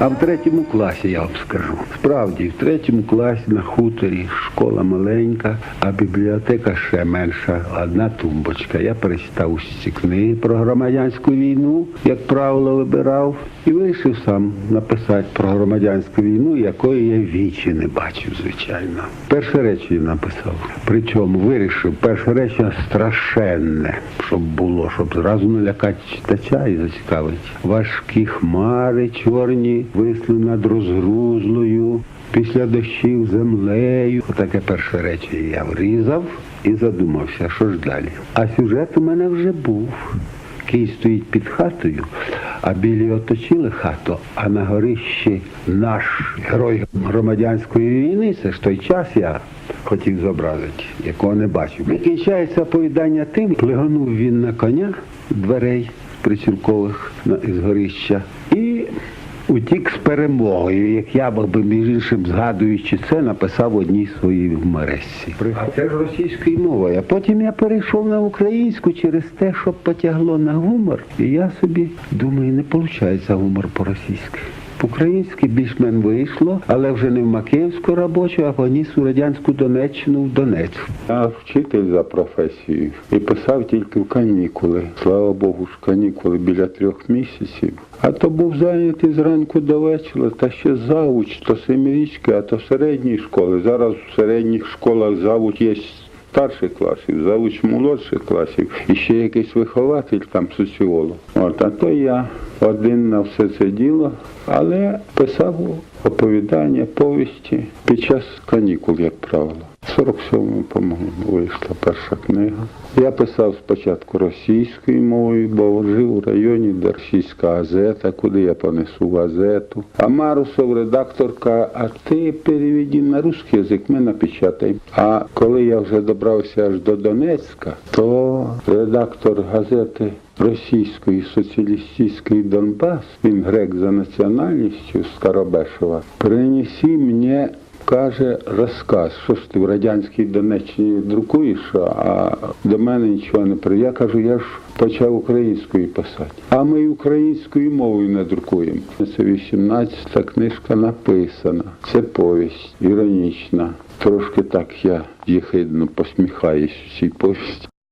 А в третьому класі я вам скажу. Справді, в третьому класі на хуторі школа маленька, а бібліотека ще менша, одна тумбочка. Я перечитав усі книги про громадянську війну, як правило, вибирав, і вирішив сам написати про громадянську війну, якої я вічі не бачив, звичайно. Перше речення написав. Причому вирішив перше речення страшенне, щоб було, щоб зразу не лякати читача і зацікавити. Важкі хмари чорні висли над розгрузлою, після дощів землею. Отаке перше речення я врізав і задумався, що ж далі. А сюжет у мене вже був. Кий стоїть під хатою, а білі оточили хату, а на горищі наш герой громадянської війни, це ж той час я хотів зобразити, якого не бачив. І кінчається оповідання тим, плеганув він на коня дверей прицілкових із горища і утік з перемогою, як я би між іншим, згадуючи це, написав одній своїй мережці. А це ж російською мовою. А потім я перейшов на українську через те, що потягло на гумор. І я собі думаю, не виходить гумор по-російськи. По-українськи більш-мен вийшло, але вже не в Макіївську робочу, а поніс у радянську Донеччину в Донецьк. Я вчитель за професією і писав тільки в канікули. Слава Богу, ж канікули біля трьох місяців. А то був зайнятий зранку до вечора, та ще завуч, то семирічки, а то середні школи. Зараз в середніх школах завуч є старших класів, завуч молодших класів, і ще якийсь вихователь там соціолог. От, а то я один на все це діло, але писав оповідання, повісті під час канікул, як правило. В 47-му, по-моєму, вийшла перша книга. Я писав спочатку російською мовою, бо жив у районі, де російська газета, куди я понесу газету. А Марусов, редакторка, а ти переведи на русский язик, ми напечатаємо. А коли я вже добрався аж до Донецька, то редактор газети російської соціалістичної Донбас, він грек за національністю з Карабешева, принеси мені Каже, розказ, що ж ти в радянській Донеччині друкуєш, а до мене нічого не прийде. Я кажу, я ж почав українською писати. А ми українською мовою не друкуємо. Це 18-та книжка написана. Це повість іронічна. Трошки так я єхидно посміхаюсь у цій повісті.